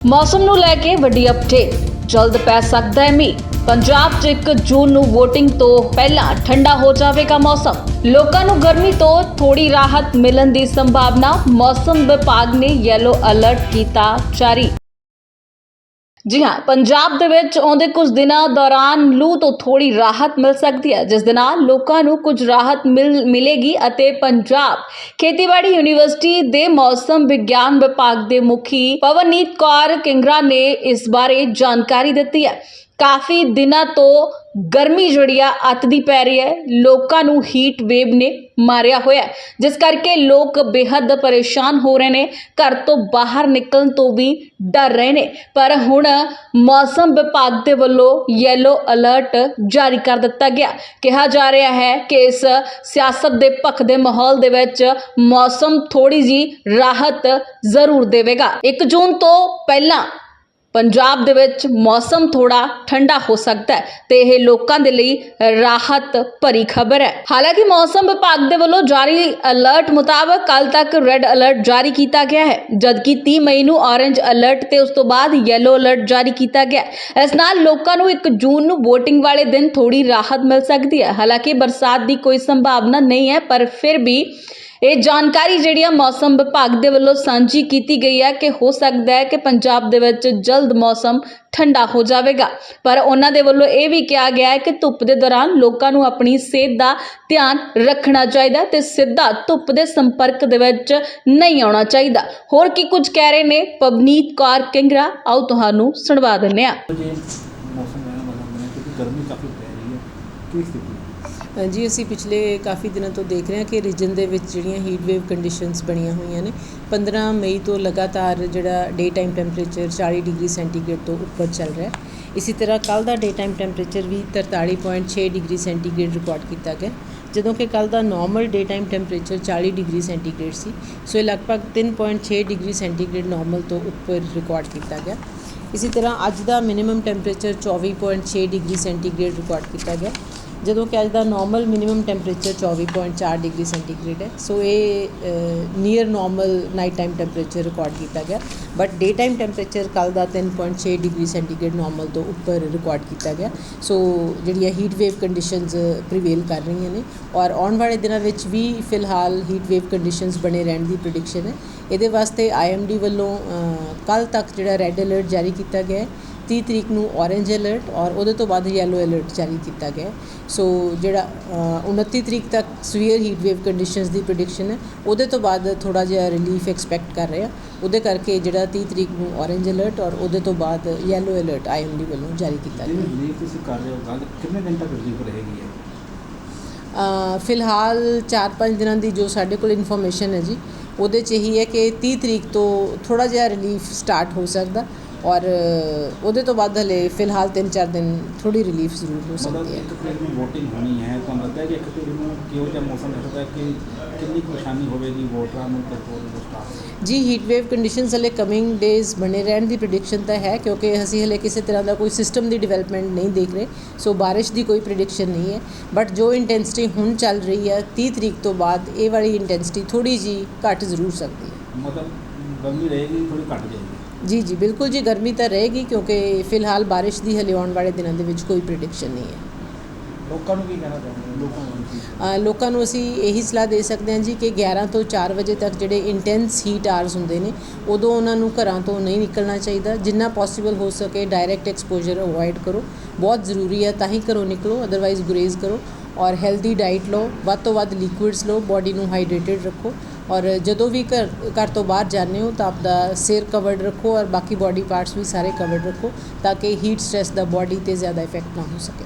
ਮੌਸਮ ਨੂੰ ਲੈ ਕੇ ਵੱਡੀ ਅਪਡੇਟ। ਜਲਦ ਪੈ ਸਕਦਾ ਹੈ ਮੀਂਹ। ਪੰਜਾਬ 'ਚ 1 ਜੂਨ ਨੂੰ VOTING ਤੋਂ ਪਹਿਲਾਂ ਠੰਡਾ ਹੋ ਜਾਵੇਗਾ ਮੌਸਮ। ਲੋਕਾਂ ਨੂੰ ਗਰਮੀ ਤੋਂ ਥੋੜੀ ਰਾਹਤ ਮਿਲਣ ਦੀ ਸੰਭਾਵਨਾ ਮੌਸਮ ਵਿਭਾਗ ਨੇ ਯੈਲੋ ਅਲਰਟ ਕੀਤਾ ਜਾਰੀ। ਜੀ ਹਾਂ, ਪੰਜਾਬ ਦੇ ਵਿੱਚ ਆਉਂਦੇ ਕੁਝ ਦਿਨਾਂ ਦੌਰਾਨ ਲੂ ਤੋਂ ਥੋੜੀ ਰਾਹਤ ਮਿਲ ਸਕਦੀ ਹੈ, ਜਿਸ ਦੇ ਨਾਲ ਲੋਕਾਂ ਨੂੰ ਕੁਝ ਰਾਹਤ ਮਿਲ, ਮਿਲੇਗੀ ਅਤੇ ਪੰਜਾਬ ਖੇਤੀਬਾੜੀ ਯੂਨੀਵਰਸਿਟੀ ਦੇ ਮੌਸਮ ਵਿਗਿਆਨ ਵਿਭਾਗ ਦੇ ਮੁਖੀ ਪਵਨੀਤ ਕੌਰ ਕਿੰਗਰਾ ਨੇ ਇਸ ਬਾਰੇ ਜਾਣਕਾਰੀ ਦਿੱਤੀ ਹੈ। ਕਾਫੀ ਦਿਨਾਂ ਤੋਂ ਗਰਮੀ ਜਿਹੜੀ ਆ, ਅੱਤ ਦੀ ਪੈ ਰਹੀ ਹੈ। ਲੋਕਾਂ ਨੂੰ ਹੀਟ ਵੇਵ ਨੇ ਮਾਰਿਆ ਹੋਇਆ ਜਿਸ ਕਰਕੇ ਲੋਕ ਬੇਹੱਦ ਪਰੇਸ਼ਾਨ ਹੋ ਰਹੇ ਨੇ। ਘਰ ਤੋਂ ਬਾਹਰ ਨਿਕਲਣ ਤੋਂ ਵੀ ਡਰ ਰਹੇ ਨੇ। ਪਰ ਹੁਣ ਮੌਸਮ ਵਿਭਾਗ ਦੇ ਵੱਲੋਂ ਯੈਲੋ ਅਲਰਟ ਜਾਰੀ ਕਰ ਦਿੱਤਾ ਗਿਆ। ਕਿਹਾ ਜਾ ਰਿਹਾ ਹੈ ਕਿ ਇਸ ਸਿਆਸਤ ਦੇ ਪੱਖ ਦੇ ਮਾਹੌਲ ਦੇ ਵਿੱਚ ਮੌਸਮ ਥੋੜੀ ਜੀ ਰਾਹਤ ਜ਼ਰੂਰ ਦੇਵੇਗਾ। 1 ਜੂਨ ਤੋਂ ਪਹਿਲਾਂ ਪੰਜਾਬ ਦੇ ਵਿੱਚ ਮੌਸਮ ਥੋੜਾ ਠੰਡਾ ਹੋ ਸਕਦਾ ਹੈ ਤੇ ਇਹ ਲੋਕਾਂ ਦੇ ਲਈ ਰਾਹਤ ਭਰੀ ਖਬਰ ਹੈ। ਹਾਲਾਂਕਿ ਮੌਸਮ ਵਿਭਾਗ ਦੇ ਵੱਲੋਂ ਜਾਰੀ ਅਲਰਟ ਮੁਤਾਬਕ ਕੱਲ ਤੱਕ ਰੈੱਡ ਅਲਰਟ ਜਾਰੀ ਕੀਤਾ ਗਿਆ ਹੈ, ਜਦਕਿ 30 ਮਈ ਨੂੰ ਔਰੇਂਜ ਅਲਰਟ ਤੇ ਉਸ ਤੋਂ ਬਾਅਦ ਯੈਲੋ ਅਲਰਟ ਜਾਰੀ ਕੀਤਾ ਗਿਆ ਇਸ ਨਾਲ ਲੋਕਾਂ ਨੂੰ 1 ਜੂਨ ਨੂੰ VOTING ਵਾਲੇ ਦਿਨ ਥੋੜੀ ਰਾਹਤ ਮਿਲ ਸਕਦੀ ਹੈ। ਹਾਲਾਂਕਿ ਬਰਸਾਤ ਦੀ ਕੋਈ ਸੰਭਾਵਨਾ ਨਹੀਂ ਹੈ, ਪਰ ਫਿਰ ਵੀ ਇਹ ਜਾਣਕਾਰੀ ਜਿਹੜੀ ਆ ਮੌਸਮ ਵਿਭਾਗ ਦੇ ਵੱਲੋਂ ਸਾਂਝੀ ਕੀਤੀ ਗਈ ਹੈ ਕਿ ਹੋ ਸਕਦਾ ਹੈ ਕਿ ਪੰਜਾਬ ਦੇ ਵਿੱਚ ਜਲਦ ਮੌਸਮ ਠੰਡਾ ਹੋ ਜਾਵੇਗਾ। ਪਰ ਉਹਨਾਂ ਦੇ ਵੱਲੋਂ ਇਹ ਵੀ ਕਿਹਾ ਗਿਆ ਹੈ ਕਿ ਧੁੱਪ ਦੇ ਦੌਰਾਨ ਲੋਕਾਂ ਨੂੰ ਆਪਣੀ ਸਿਹਤ ਦਾ ਧਿਆਨ ਰੱਖਣਾ ਚਾਹੀਦਾ ਤੇ ਸਿੱਧਾ ਧੁੱਪ ਦੇ ਸੰਪਰਕ ਦੇ ਵਿੱਚ ਨਹੀਂ ਆਉਣਾ ਚਾਹੀਦਾ। ਹੋਰ ਕੀ ਕੁਝ ਕਹਿ ਰਹੇ ਨੇ ਪਵਨੀਤ ਕੌਰ ਕਿੰਗਰਾ? ਆਓ ਤੁਹਾਨੂੰ ਸੁਣਵਾ ਦਿੰਦੇ ਹਾਂ। ਮੌਸਮ ਰਹਿਣ ਵਾਲਾ ਬਣਿਆ ਕਿਉਂਕਿ ਗਰਮੀ ਕਾਫੀ ਪੈ ਰਹੀ ਹੈ। ਕੀ ਸਥਿਤੀ ਜੀ ਅਸੀਂ ਪਿਛਲੇ ਕਾਫੀ ਦਿਨਾਂ ਤੋਂ ਦੇਖ ਰਹੇ ਹਾਂ ਕਿ ਰੀਜਨ ਦੇ ਵਿੱਚ ਜਿਹੜੀਆਂ ਹੀਟ ਵੇਵ ਕੰਡੀਸ਼ਨਸ ਬਣੀਆਂ ਹੋਈਆਂ ਨੇ 15 ਮਈ ਤੋਂ ਲਗਾਤਾਰ ਜਿਹੜਾ day time temperature 40 degree centigrade ਤੋਂ ਉੱਪਰ ਚੱਲ ਰਿਹਾ ਹੈ। ਇਸੇ ਤਰ੍ਹਾਂ ਕੱਲ ਦਾ ਡੇ ਟਾਈਮ ਟੈਂਪਰੇਚਰ ਵੀ 43.6 ਡਿਗਰੀ ਸੈਂਟੀਗ੍ਰੇਡ ਰਿਕਾਰਡ ਕੀਤਾ ਗਿਆ, ਜਦੋਂ ਕਿ ਕੱਲ ਦਾ normal day time temperature 40 degree centigrade ਸੀ, ਸੋ ਇਹ ਲਗਭਗ 3.6 ਡਿਗਰੀ ਸੈਂਟੀਗ੍ਰੇਡ ਨਾਰਮਲ ਤੋਂ ਉੱਪਰ ਰਿਕਾਰਡ ਕੀਤਾ ਗਿਆ। ਇਸੇ ਤਰ੍ਹਾਂ ਅੱਜ ਦਾ minimum temperature 24.6 degree centigrade record ਕੀਤਾ ਗਿਆ। ਜਦੋਂ ਕਿ ਅੱਜ ਦਾ normal minimum temperature 24.4 degree centigrade ਹੈ। ਸੋ ਇਹ near normal night time temperature record ਕੀਤਾ ਗਿਆ। ਬਟ ਡੇ ਟਾਈਮ ਟੈਂਪਰੇਚਰ ਕੱਲ ਦਾ 3.6 ਡਿਗਰੀ ਸੈਂਟੀਗ੍ਰੇਡ ਨਾਰਮਲ ਤੋਂ ਉੱਪਰ ਰਿਕਾਰਡ ਕੀਤਾ ਗਿਆ। ਸੋ ਜਿਹੜੀਆਂ ਹੀਟ ਵੇਵ ਕੰਡੀਸ਼ਨਸ ਪ੍ਰੀਵੇਲ ਕਰ ਰਹੀਆਂ ਨੇ। ਔਰ ਆਉਣ ਵਾਲੇ ਦਿਨਾਂ ਵਿੱਚ ਵੀ ਫਿਲਹਾਲ ਹੀਟ ਵੇਵ ਕੰਡੀਸ਼ਨਸ ਬਣੇ ਰਹਿਣ ਦੀ ਪ੍ਰੈਡਿਕਸ਼ਨ ਹੈ। ਇਹਦੇ ਵਾਸਤੇ ਆਈਐਮਡੀ ਵੱਲੋਂ ਕੱਲ ਤੱਕ ਜਿਹੜਾ ਰੈੱਡ ਅਲਰਟ ਜਾਰੀ ਕੀਤਾ ਗਿਆ ਹੈ। 30 ਤਰੀਕ ਨੂੰ ਔਰੇਂਜ ਅਲਰਟ ਔਰ ਉਹਦੇ ਤੋਂ ਬਾਅਦ ਯੈਲੋ ਅਲਰਟ ਜਾਰੀ ਕੀਤਾ ਗਿਆ ਹੈ। ਸੋ ਜਿਹੜਾ ਅ, 29 ਤਰੀਕ ਤੱਕ ਸਵੀਅਰ ਹੀਟ ਵੇਵ ਕੰਡੀਸ਼ਨਸ ਦੀ ਪ੍ਰੈਡਿਕਸ਼ਨ ਹੈ। ਉਹਦੇ ਤੋਂ ਬਾਅਦ ਥੋੜਾ ਜਿਹਾ ਰਿਲੀਫ ਐਕਸਪੈਕਟ ਕਰ ਰਹੇ ਆ ਉਹਦੇ ਕਰਕੇ ਜਿਹੜਾ 30 ਤਰੀਕ ਨੂੰ ਔਰੇਂਜ ਅਲਰਟ ਔਰ ਉਹਦੇ ਤੋਂ ਬਾਅਦ ਯੈਲੋ ਅਲਰਟ ਆਈਐਮਡੀ ਵੱਲੋਂ ਜਾਰੀ ਕੀਤਾ ਗਿਆ। ਰਿਲੀਫ ਤੁਸੀਂ ਕਰ ਰਹੇ ਹੋ ਗੱਲ ਕਿੰਨੇ ਦਿਨ ਤੱਕ ਰਿਲੀਫ ਰਹੇਗੀ ਹੈ ਫਿਲਹਾਲ 4-5 ਦਿਨਾਂ ਦੀ ਜੋ ਸਾਡੇ ਕੋਲ ਇਨਫੋਰਮੇਸ਼ਨ ਹੈ ਜੀ ਉਹਦੇ 'ਚ ਇਹੀ ਹੈ ਕਿ 30 ਤਰੀਕ ਤੋਂ ਥੋੜਾ ਜਿਹਾ ਰਿਲੀਫ ਸਟਾਰਟ ਹੋ ਸਕਦਾ। ਔਰ ਉਹਦੇ ਤੋਂ ਬਾਅਦ ਹਲੇ ਫਿਲਹਾਲ 3-4 ਦਿਨ ਥੋੜੀ ਰਿਲੀਫ ਜ਼ਰੂਰ ਹੋ ਮਤਲਬ ਸਕਦੀ ਹੈ। ਇੱਕ ਤਰੀਕ ਨੂੰ VOTING ਹੋਣੀ ਹੈ ਤੁਹਾਨੂੰ ਲੱਗਦਾ ਹੈ ਕਿ ਇੱਕ ਤਰੀਕ ਨੂੰ ਕਿਹੋ ਜਿਹਾ ਮੌਸਮ ਰਹੇਗਾ ਕਿ ਕਿੰਨੀ ਪਰੇਸ਼ਾਨੀ ਹੋਵੇਗੀ ਵੋਟਰਾਂ ਨੂੰ ਤੇ ਹੋਰ ਸਟਾਫ ਜੀ ਹੀਟ ਵੇਵ ਕੰਡੀਸ਼ਨਸ ਹਲੇ ਕਮਿੰਗ ਡੇਜ਼ ਬਣੇ ਰਹਿਣ ਦੀ ਪ੍ਰੈਡਿਕਸ਼ਨ ਤਾਂ ਹੈ ਕਿਉਂਕਿ ਅਸੀਂ ਹਲੇ ਕਿਸੇ ਤਰ੍ਹਾਂ ਦਾ ਕੋਈ ਸਿਸਟਮ ਦੀ ਡਿਵੈਲਪਮੈਂਟ ਨਹੀਂ ਦੇਖ ਰਹੇ ਸੋ ਬਾਰਿਸ਼ ਦੀ ਕੋਈ ਪ੍ਰੈਡਿਕਸ਼ਨ ਨਹੀਂ ਹੈ। ਬਟ ਜੋ ਇੰਟੈਂਸਿਟੀ ਹੁਣ ਚੱਲ ਰਹੀ ਹੈ 30 ਤਰੀਕ ਤੋਂ ਬਾਅਦ ਇਹ ਵਾਲੀ ਇੰਟੈਂਸਿਟੀ ਥੋੜੀ ਜੀ ਘਟ ਜ਼ਰੂਰ ਸਕਦੀ ਹੈ। ਮਤਲਬ ਗਰਮੀ ਰਹੇਗੀ ਥੋੜੀ ਘੱਟ ਜਾਏਗੀ। ਜੀ ਜੀ ਬਿਲਕੁਲ ਜੀ ਗਰਮੀ ਤਾਂ ਰਹੇਗੀ ਕਿਉਂਕਿ ਫਿਲਹਾਲ ਬਾਰਿਸ਼ ਦੀ ਹਲੇ ਆਉਣ ਵਾਲੇ ਦਿਨਾਂ ਦੇ ਵਿੱਚ ਕੋਈ ਪ੍ਰੈਡਿਕਸ਼ਨ ਨਹੀਂ ਹੈ। ਲੋਕਾਂ ਨੂੰ ਕੀ ਕਹਿਣਾ ਚਾਹੁੰਦੇ ਹੋ? ਲੋਕਾਂ ਨੂੰ ਕੀ? ਅ, ਲੋਕਾਂ ਨੂੰ ਅਸੀਂ ਇਹੀ ਸਲਾਹ ਦੇ ਸਕਦੇ ਹਾਂ ਜੀ ਕਿ 11 ਤੋਂ 4 ਵਜੇ ਤੱਕ ਜਿਹੜੇ ਇੰਟੈਂਸ ਹੀਟ ਆਰਸ ਹੁੰਦੇ ਨੇ ਉਦੋਂ ਉਹਨਾਂ ਨੂੰ ਘਰਾਂ ਤੋਂ ਨਹੀਂ ਨਿਕਲਣਾ ਚਾਹੀਦਾ। ਜਿੰਨਾ ਪੋਸੀਬਲ ਹੋ ਸਕੇ ਡਾਇਰੈਕਟ ਐਕਸਪੋਜ਼ਰ ਅਵੋਇਡ ਕਰੋ। ਬਹੁਤ ਜ਼ਰੂਰੀ ਹੈ ਤਾਂ ਹੀ ਘਰੋਂ ਨਿਕਲੋ ਅਦਰਵਾਈਜ਼ ਗੁਰੇਜ਼ ਕਰੋ। ਔਰ ਹੈਲਦੀ ਡਾਈਟ ਲਓ ਵੱਧ ਤੋਂ ਵੱਧ ਲਿਕੁਇਡਸ ਲਓ ਬਾਡੀ ਨੂੰ ਹਾਈਡਰੇਟਡ ਰੱਖੋ। ਔਰ ਜਦੋਂ ਵੀ ਘਰ ਘਰ ਤੋਂ ਬਾਹਰ ਜਾਂਦੇ ਹੋ ਤਾਂ ਆਪਦਾ ਸਿਰ ਕਵਰਡ ਰੱਖੋ ਔਰ ਬਾਕੀ ਬਾਡੀ ਪਾਰਟਸ ਵੀ ਸਾਰੇ ਕਵਰਡ ਰੱਖੋ ਤਾਂ ਕਿ ਹੀਟ ਸਟ੍ਰੈਸ ਦਾ ਬਾਡੀ ਤੇ ਜ਼ਿਆਦਾ ਇਫੈਕਟ ਨਾ ਹੋ ਸਕੇ।